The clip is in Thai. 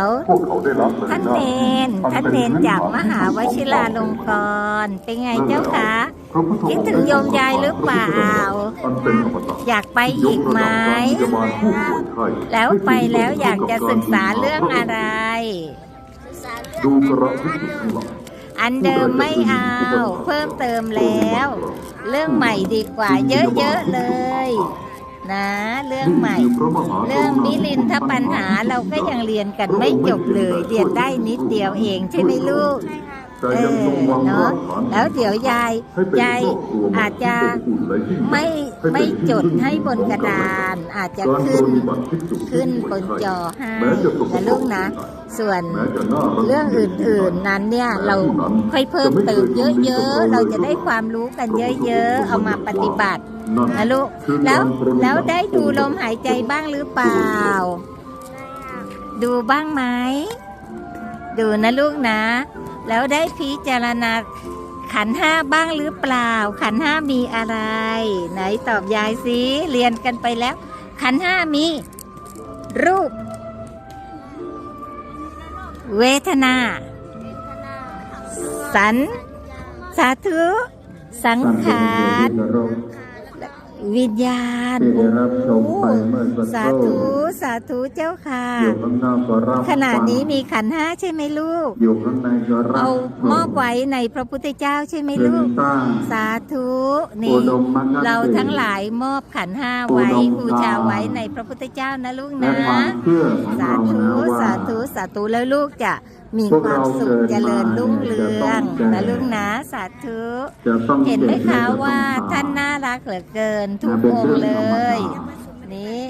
เขาพวกเขาได้รับเลยท่านนะเนนท่านเนนจากมหาวชิราลงกรณ์เป็นไงเจ้าคะพระพุทธคิดถึงโยมยายหรือเปล่าอันเป็นอมตะอยากไปอีกไหมยกระดับการพยาบาลผู้ป่วยไข้แล้วไปแล้วอยากจะศึกษาเรื่องอะไรดูกระพิษทั้งหลายอันเดิมไม่เอา เพิ่มเติมแล้ว เรื่องใหม่ดีกว่าเยอะๆเลย นะ เรื่องใหม่ เรื่องมิลินถ้าปัญหาเราก็ยังเรียนกันไม่จบเลย เรียนได้นิดเดียวเองใช่ไหมลูกแต่ เอยังอทรงวางรเนาะกฐานแล้วเดี๋ยวยายให้เป็นยายครอบครัวอาจจะอบอุ่นและยิ่งใหญ่ไม่ไม่จดให้บนกระดานอาจจะการขึ้นปฏิบัติที่สุดขึ้นบนจอให้แม้จะตกนะลูกนะ ส่วนแม้จะน่ารักเรื่องอื่นๆนั้นเนี่ยเราค่อยเพิ่มเติมเยอะๆ เราจะได้ความรู้กันเยอะๆ เอามาปฏิบัตินั่นนะลูกคือแล้วการปฏิบัติแล้วได้ดูลมหายใจบ้างหรือเปล่า ดูบ้างไหมดูนะลูกนะ แล้วได้พิจารณาขันห้าบ้างหรือเปล่า ขันห้ามีอะไร ไหนตอบยายสิเรียนกันไปแล้ว ขันห้ามี รูป เวทนา สัน สาธุ สังขาร วิญญาณที่ได้รับชมไปเมื่อสักสาครู่ธุ สาธุเจ้าค่ะ อยู่ข้างหน้าก็รับขณะนี้มีขันธ์ห้าใช่ไหมลูก อยู่ข้างในก็รับเอามอบไว้ในพระพุทธเจ้าใช่ไหมเป็นลูกสร้างสาธุอุนี่ดมมนัสเราทั้งหลายมอบขันธ์ห้าไว้อุดมบูชาไว้ในพระพุทธเจ้านะลูกและนะความเชื่อของสาเราธุนะว่าสาธุ สาธุแล้วลูกจะ มีพวกความเราสุขเกิดเจริญมารุ่งเรืองจะต้องนะแก่ลูกนะสาธุจะต้องเห็นไหมจ็บคะและจะต้องว่าตยท่านน่ารักเหลือเกินทุกนะเป็นองค์เรื่เลองธรรมดายนี่